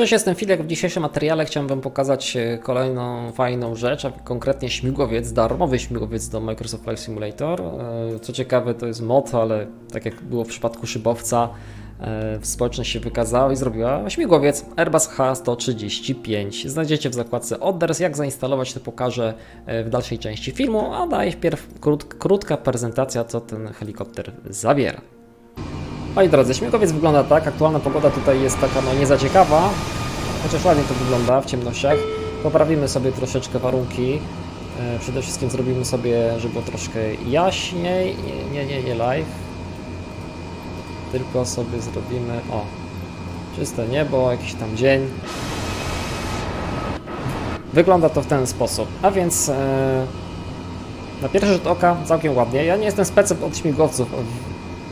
Cześć, jestem Filek. W dzisiejszym materiale chciałem Wam pokazać e, kolejną fajną rzecz, a konkretnie śmigłowiec, darmowy śmigłowiec do Microsoft Flight Simulator. E, Co ciekawe, to jest mod, ale tak jak było w przypadku szybowca, e, społeczność się wykazała i zrobiła śmigłowiec Airbus H135. Znajdziecie w zakładce Orders. Jak zainstalować, to pokażę w dalszej części filmu, a najpierw krót, krótka prezentacja, co ten helikopter zawiera. Moi drodzy, śmigłowiec wygląda tak, aktualna pogoda tutaj jest taka no nie za ciekawa, chociaż ładnie to wygląda w ciemnościach. Poprawimy sobie troszeczkę warunki. E, Przede wszystkim zrobimy sobie, żeby było troszkę jaśniej. Nie, nie, nie, live. Tylko sobie zrobimy, o, czyste niebo, jakiś tam dzień. Wygląda to w ten sposób. A więc e, na pierwszy rzut oka całkiem ładnie. Ja nie jestem specem od śmigłowców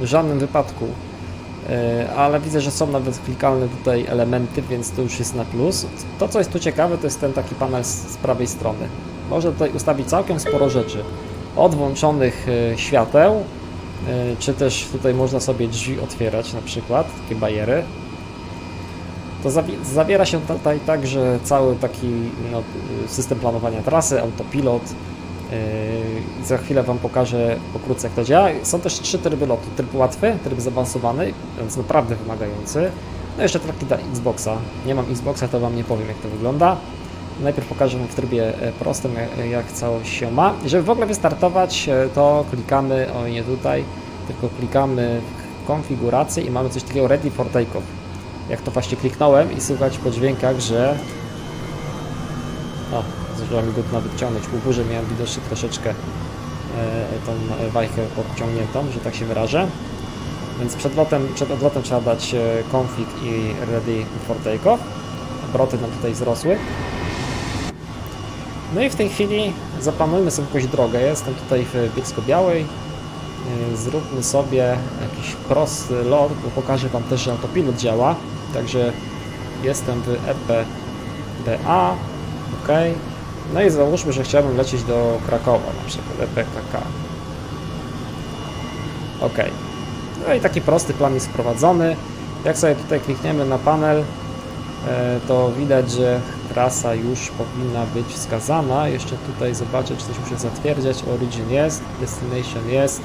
w żadnym wypadku. E, ale widzę, że są nawet klikalne tutaj elementy, więc to już jest na plus. To, co jest tu ciekawe, to jest ten taki panel z, prawej strony. Można tutaj ustawić całkiem sporo rzeczy. Od włączonych e, świateł, e, czy też tutaj można sobie drzwi otwierać na przykład, takie bajery. To zawi- zawiera się tutaj także cały taki no, system planowania trasy, autopilot, Za chwilę Wam pokażę pokrótce jak to działa. Są też trzy tryby lotu. Tryb łatwy, tryb zaawansowany, więc naprawdę wymagający. No jeszcze taki dla Xboxa. Nie mam Xboxa, to Wam nie powiem jak to wygląda. Najpierw pokażę w trybie e, prostym jak- jak całość się ma. Żeby w ogóle wystartować, e, to klikamy, o nie tutaj, tylko klikamy w konfigurację i mamy coś takiego ready for takeoff. Jak to właśnie kliknąłem i słychać po dźwiękach, że o, zdążyła mi go nawet ciągnąć. U górze miałem widocznie troszeczkę e, tą e, wajchę podciągniętą, że tak się wyrażę. Więc przed lotem, przed odlotem trzeba dać e, config i ready for takeoff. Obroty nam tutaj wzrosły. No i w tej chwili zaplanujmy sobie jakąś drogę. Jestem tutaj w Bielsko-Białej. Zróbmy sobie jakiś prosty lot, bo pokażę Wam też, że autopilot działa. Także jestem w EPBA. OK. No i załóżmy, że chciałbym lecieć do Krakowa, na przykład EPKK. OK. No i taki prosty plan jest wprowadzony. Jak sobie tutaj klikniemy na panel, e, to widać, że trasa już powinna być wskazana. Jeszcze tutaj zobaczę, czy coś muszę zatwierdzać. Origin jest, destination jest.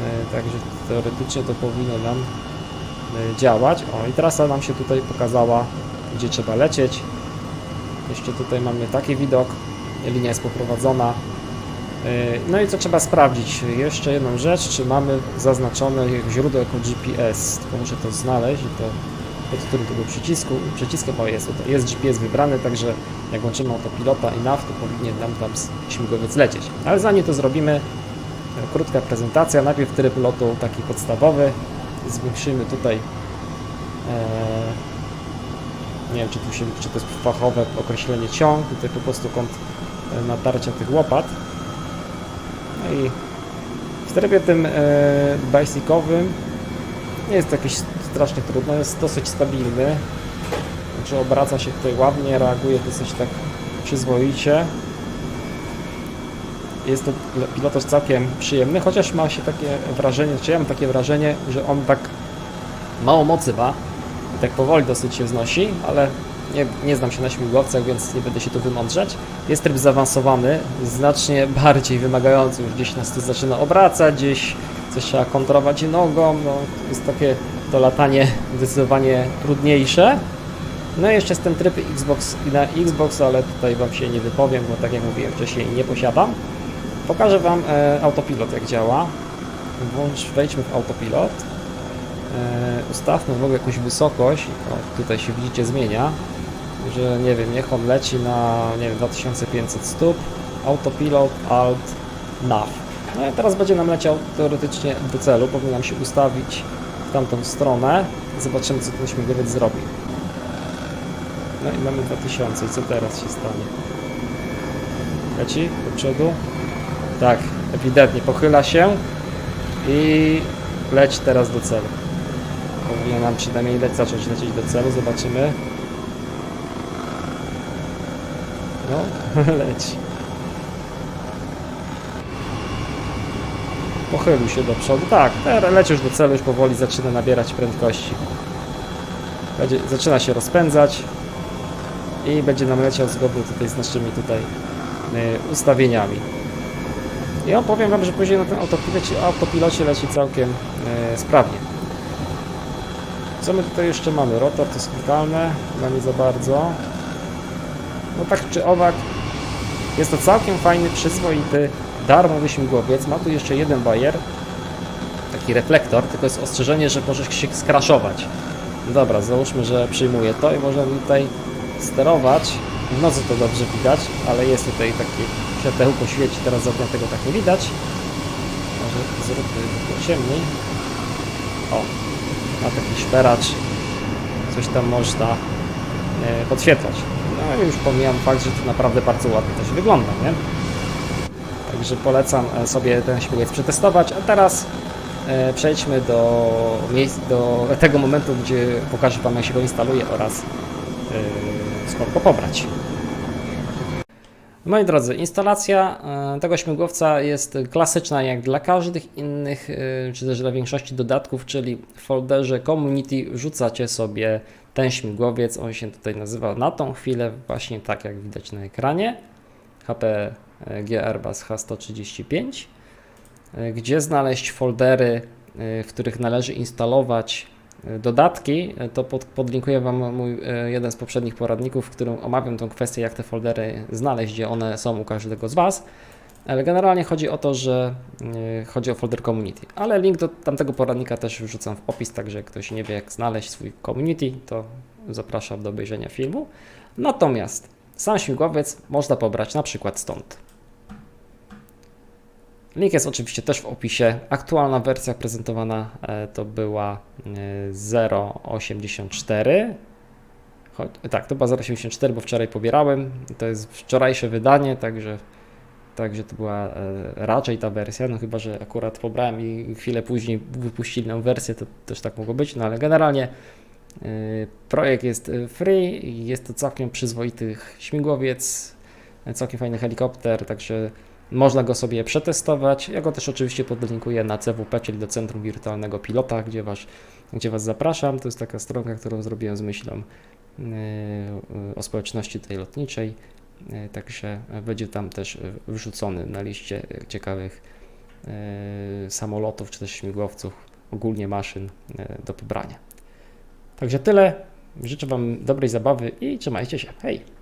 E, Także teoretycznie to powinno nam e, działać. O, i trasa nam się tutaj pokazała, gdzie trzeba lecieć. Jeszcze tutaj mamy taki widok, linia jest poprowadzona. Yy, No i co trzeba sprawdzić? Jeszcze jedną rzecz, czy mamy zaznaczone źródło jako GPS. Tylko muszę to znaleźć i to pod którym tego przycisku, przyciskiem o jest, jest GPS wybrany, także jak łączymy autopilota i NAV, to powinien nam tam śmigłowiec lecieć. Ale zanim to zrobimy, e, krótka prezentacja. Najpierw tryb lotu taki podstawowy. Zwiększymy tutaj e, nie wiem, czy, się, czy to jest fachowe określenie ciąg, tutaj po prostu kąt e, natarcia tych łopat. No i w trybie tym e, basicowym nie jest to jakieś strasznie trudno, jest dosyć stabilny. Znaczy obraca się tutaj ładnie, reaguje dosyć tak przyzwoicie. Jest to pilotaż całkiem przyjemny, chociaż ma się takie wrażenie, czy ja mam takie wrażenie, że on tak mało mocy ma, i tak powoli dosyć się wznosi, ale nie, nie znam się na śmigłowcach, więc nie będę się tu wymądrzeć. Jest tryb zaawansowany, znacznie bardziej wymagający, już gdzieś nas tu zaczyna obracać, gdzieś coś trzeba kontrolować nogą, no, jest takie to latanie zdecydowanie trudniejsze. No i jeszcze jest ten tryb Xbox na Xbox, ale tutaj Wam się nie wypowiem, bo tak jak mówiłem wcześniej nie posiadam. Pokażę Wam e, autopilot jak działa. Włącz, wejdźmy w autopilot. E, ustawmy w ogóle jakąś wysokość, o, tutaj się widzicie zmienia, że nie wiem, niech on leci na nie wiem, 2500 stóp, autopilot, alt, nav. No i teraz będzie nam leciał teoretycznie do celu, powinien nam się ustawić w tamtą stronę, zobaczymy co ten śmigłowiec zrobi. No i mamy 2000 i co teraz się stanie? Leci do przodu? Tak, ewidentnie pochyla się i leci teraz do celu. Powinien nam przynajmniej leć, zacząć lecieć do celu, zobaczymy. No, leci. Pochylił się do przodu. Tak, leci już do celu, już powoli zaczyna nabierać prędkości. będzie, zaczyna się rozpędzać i będzie nam leciał zgodnie tutaj z naszymi tutaj y, ustawieniami. I on powiem Wam, że później na tym autopilocie, autopilocie leci całkiem y, sprawnie. Co my tutaj jeszcze mamy? Rotor to jest klikalne, chyba nie za bardzo. No tak czy owak, jest to całkiem fajny, przyzwoity, darmowy śmigłowiec. Ma tu jeszcze jeden bajer, taki reflektor, tylko jest ostrzeżenie, że może się skraszować. Dobra, załóżmy, że przyjmuję to i można tutaj sterować. W nocy to dobrze widać, ale jest tutaj takie światełko świeci, teraz z okna tego tak nie widać. Może zróbmy ciemniej. O, ma taki szperacz, coś tam można e, podświetlać. No i już pomijam fakt, że to naprawdę bardzo ładnie też wygląda, nie? Także polecam e, sobie ten śmigłowiec przetestować, a teraz e, przejdźmy do, do tego momentu, gdzie pokażę Wam jak się go instaluje oraz skąd pobrać. Moi drodzy, instalacja e, tego śmigłowca jest klasyczna jak dla każdych innych, e, czy też dla większości dodatków, czyli w folderze Community wrzucacie sobie ten śmigłowiec, on się tutaj nazywa na tą chwilę właśnie tak jak widać na ekranie, HP G Airbus H135, e, gdzie znaleźć foldery, e, w których należy instalować e, dodatki, to pod, podlinkuję Wam mój e, jeden z poprzednich poradników, w którym omawiam tą kwestię, jak te foldery znaleźć, gdzie one są u każdego z Was. Ale generalnie chodzi o to, że e, chodzi o folder community. Ale link do tamtego poradnika też wrzucam w opis, także jak ktoś nie wie, jak znaleźć swój community, to zapraszam do obejrzenia filmu. Natomiast sam śmigłowiec można pobrać na przykład stąd. Link jest oczywiście też w opisie. Aktualna wersja prezentowana e, to była e, 0.84. Choć, tak, to była 0.84, bo wczoraj pobierałem. To jest wczorajsze wydanie, także, także to była e, raczej ta wersja. No chyba, że akurat pobrałem i chwilę później wypuścili nową wersję, to też tak mogło być. No ale generalnie e, projekt jest e, free, jest to całkiem przyzwoity śmigłowiec, e, całkiem fajny helikopter, także można go sobie przetestować. Ja go też oczywiście podlinkuję na CWP, czyli do Centrum Wirtualnego Pilota, gdzie was, gdzie was zapraszam. To jest taka stronka, którą zrobiłem z myślą yy, o społeczności tej lotniczej. Yy, Także będzie tam też wrzucony na liście ciekawych samolotów czy też śmigłowców, ogólnie maszyn do pobrania. Także tyle. Życzę Wam dobrej zabawy i trzymajcie się. Hej!